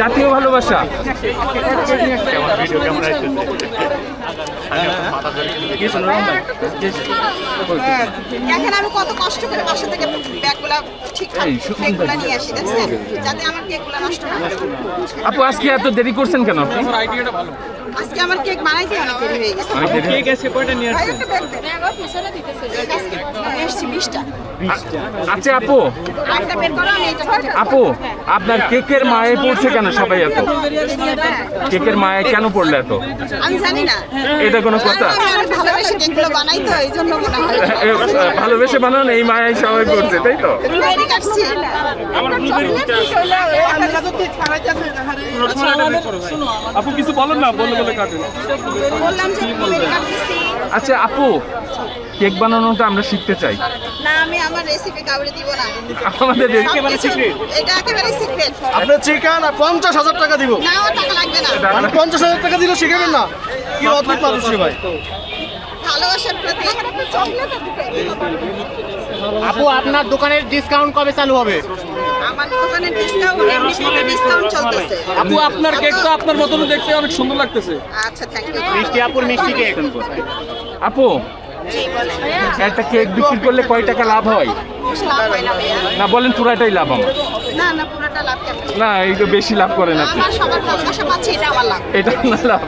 জাতীয় ভালোবাসা। দেখেন আমি কত কষ্ট করে বাসা থেকে ব্যাগগুলা ঠিকঠাক ব্যাগগুলা নিয়ে আসি দেখছেন? যাতে আমার কেকগুলো নষ্ট না আপু আজকে এত দেরি করছেন কেন আপনি? আজকে আমার কেক বানাইতে অনেক দেরি হয়ে গেছে। আজকে নিয়ে আচ্ছা আপু। আপু আপনার কেকের মায়ে পড়ছে কেন সবাই এত? কেকের মায়ে কেন পড়লে এত? আমি জানি না। এটা কোনো কথা? ভালোবেসে কেকগুলো বানাই তো এই জন্য এ, ভালোবেসে বানান এই মায়াই সবাই পড়ছে তাই তো? আপু কিছু বলেন না বলে বলে কাটেন। বললাম যে আচ্ছা আপু কেক বানানোটা আমরা শিখতে চাই। না আমি আমার রেসিপি কাউরে দিব না। আমাদের দেশ- সবকিছু- এটা একেবারে সিক্রেট আপনার চিকেন আর পঞ্চাশ হাজার টাকা দিব। নাও টাকা লাগবে না। মানে পঞ্চাশ হাজার টাকা দিলে শিখাবেন না। কি অদ্ভুত মানুষ রে ভাই। ভালোবাসার প্রতি আপু আপনার দোকানের ডিসকাউন্ট কবে চালু হবে? আমার দোকানে ডিসকাউন্ট এমনি ডিসকাউন্ট চলতেছে। আপু আপনার কেক তো আপনার মতন দেখতে অনেক সুন্দর লাগতেছে। আচ্ছা থ্যাংক ইউ মিষ্টি আপুর মিষ্টি কেক আপু একটা কেক বিক্রি করলে কয় টাকা লাভ হয়? না বলেন পুরাটাই লাভ আমার। না না লাভ কেন না এই তো বেশি লাভ করেন আপনি। আমার সবার ভালোবাসা পাচ্ছি এটা আমার লাভ না লাভ।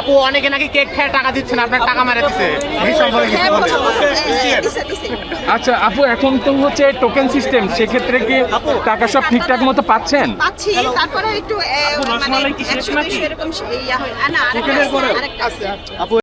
আপু অনেকে নাকি কেক খেয়ে টাকা দিচ্ছেন আপনার টাকা মারা দিচ্ছে। আচ্ছা আপু এখন তো হচ্ছে টোকেন সিস্টেম সেক্ষেত্রে কি টাকা সব ঠিকঠাক মতো পাচ্ছেন? পাচ্ছি তারপরে একটু মানে এরকম ইয়া হয়। না আরেকটা আছে। আপু